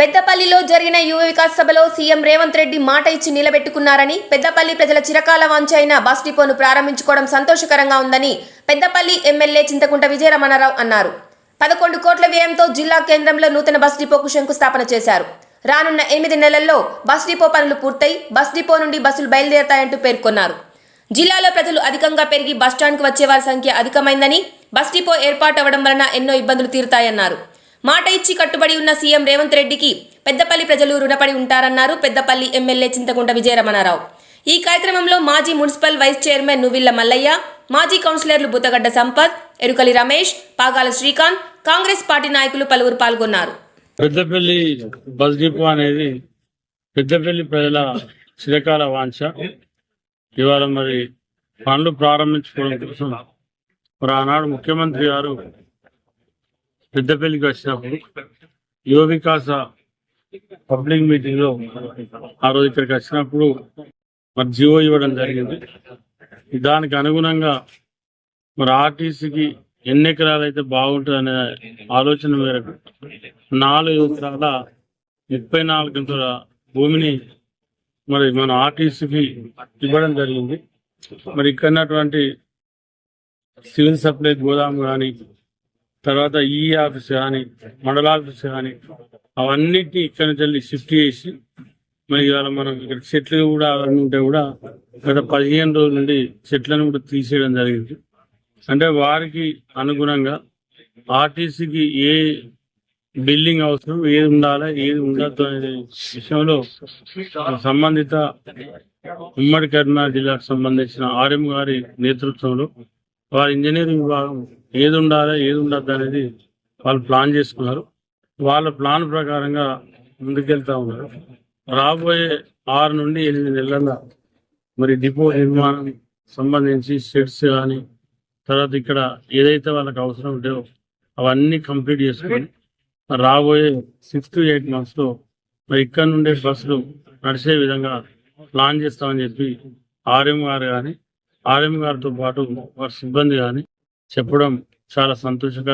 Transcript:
పెద్దపల్లిలో జరిగిన యువ వికాస్ సభలో సీఎం రేవంత్ రెడ్డి మాట ఇచ్చి నిలబెట్టుకున్నారని పెద్దపల్లి ప్రజల చిరకాల వాంఛ అయిన బస్ డిపోను ప్రారంభించుకోవడం సంతోషకరంగా ఉందని పెద్దపల్లి ఎమ్మెల్యే చింతకుంట విజయరమణారావు అన్నారు. పదకొండు కోట్ల వ్యయంతో జిల్లా కేంద్రంలో నూతన బస్ డిపోకు శంకుస్థాపన చేశారు. రానున్న ఎనిమిది నెలల్లో బస్ డిపో పనులు పూర్తయి బస్ డిపో నుండి బస్సులు బయలుదేరతాయంటూ పేర్కొన్నారు. జిల్లాలో ప్రజలు అధికంగా పెరిగి బస్టాండ్కు వచ్చే వారి సంఖ్య అధికమైందని బస్ డిపో ఏర్పాటు అవ్వడం వలన ఎన్నో ఇబ్బందులు తీరుతాయన్నారు. మాట ఇచ్చి కట్టుబడి ఉన్న సీఎం రేవంత్ రెడ్డికి పెద్దపల్లి ప్రజలు రుణపడి ఉంటారన్నారు పెద్దపల్లి ఎమ్మెల్యే చింతకుంట విజయరమణారావు. ఈ కార్యక్రమంలో మాజీ municipal vice chairman Nuvilla Mallaiah మాజీ కౌన్సిలర్లు బుతగడ్డ సంపత్ ఎరుకలి రమేష్ పాగాల శ్రీకాంత్ కాంగ్రెస్ పార్టీ నాయకులు పలువురు పాల్గొన్నారు. పెద్దపల్లి బస్ డిపో అనేది పెద్దపల్లి ప్రజల చిరకాల వాంఛ. ఇవాళ మరి పనులు ప్రారంభించుకోవడం కోసం మరి ఆనాడు ముఖ్యమంత్రి గారు పెద్దపల్లికి వచ్చినప్పుడు యువ వికాస పబ్లిక్ మీటింగ్లో ఆ రోజు ఇక్కడికి వచ్చినప్పుడు మరి జియో ఇవ్వడం జరిగింది. దానికి అనుగుణంగా మరి ఆర్టీసీకి ఎన్ని ఎకరాలు అయితే బాగుంటుంది అనే ఆలోచన మేరకు నాలుగు ఎకరాల ముప్పై నాలుగు గంటల భూమిని మరి మన ఆర్టీసీకి ఇవ్వడం జరిగింది. మరి ఇక్కడ సివిల్ సప్లై గోదాం కానీ తర్వాత ఈ ఆఫీస్ కానీ మండల ఆఫీస్ కానీ అవన్నిటిని ఇక్కడ నుంచి వెళ్ళి షిఫ్ట్ చేసి మరి ఇవాళ మనం ఇక్కడ చెట్లు కూడా అవన్నీ ఉంటే కూడా గత పదిహేను రోజుల నుండి చెట్లను కూడా తీసేయడం జరిగింది. అంటే వారికి అనుగుణంగా ఆర్టీసీకి ఏ బిల్డింగ్ అవసరం ఏది ఉండాలా ఏది ఉండద్దు అనే విషయంలో సంబంధిత ఉమ్మడి కరీంనగర్ జిల్లాకు సంబంధించిన ఆర్ఎం గారి నేతృత్వంలో వారి ఇంజనీరింగ్ విభాగం ఏది ఉండాలి ఏది ఉండద్దు అనేది వాళ్ళు ప్లాన్ చేసుకున్నారు. వాళ్ళ ప్లాన్ ప్రకారంగా ముందుకెళ్తా ఉన్నారు. రాబోయే ఆరు నుండి ఎనిమిది నెలల మరి డిపో నిర్మాణం సంబంధించి షెడ్స్ కానీ తర్వాత ఇక్కడ ఏదైతే వాళ్ళకి అవసరం ఉంటాయో అవన్నీ కంప్లీట్ చేసుకొని రాబోయే సిక్స్ టు ఎయిట్ మంత్స్లో మరి ఇక్కడ నుండే బస్సులు నడిచే విధంగా ప్లాన్ చేస్తామని చెప్పి ఆర్ఎం గారు కానీ ఆర్ఎం గారితో పాటు వారి సిబ్బంది కానీ చెప్పడం చాలా సంతోషకరం.